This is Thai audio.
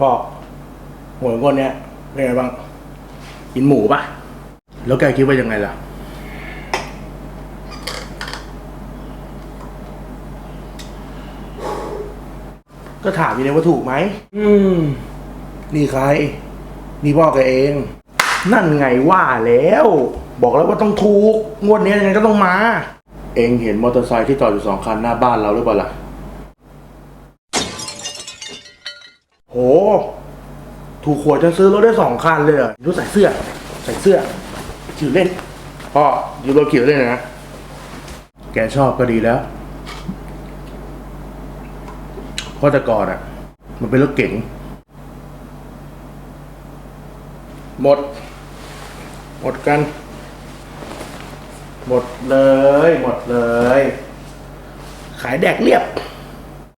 พ่อหวยคนเนี้ยเป็นไงบ้างกินหมูปะแล้วแกคิดว่ายังไงล่ะ ก็ถามอยู่เนี่ยว่าถูกไหมอืม นี่ใคร นี่พ่อแกเอง นั่นไงว่าแล้ว บอกแล้วว่าต้องถูก งวดนี้ยังไงก็ต้องมา เองเห็นมอเตอร์ไซค์ที่จอดอยู่สองคันหน้าบ้านเราหรือเปล่าล่ะ โห ถูกขวดจะซื้อรถได้สองคันเลยเหรอดูใส่เสื้อ ใส่เสื้อขี่เล่นพ่อยูโรขี่เล่นนะ แกชอบก็ดีแล้วเพราะแต่ก่อนอะ มันเป็นรถเก๋ง หมด หมดกัน หมดเลย หมดเลย ขายแดกเรียบ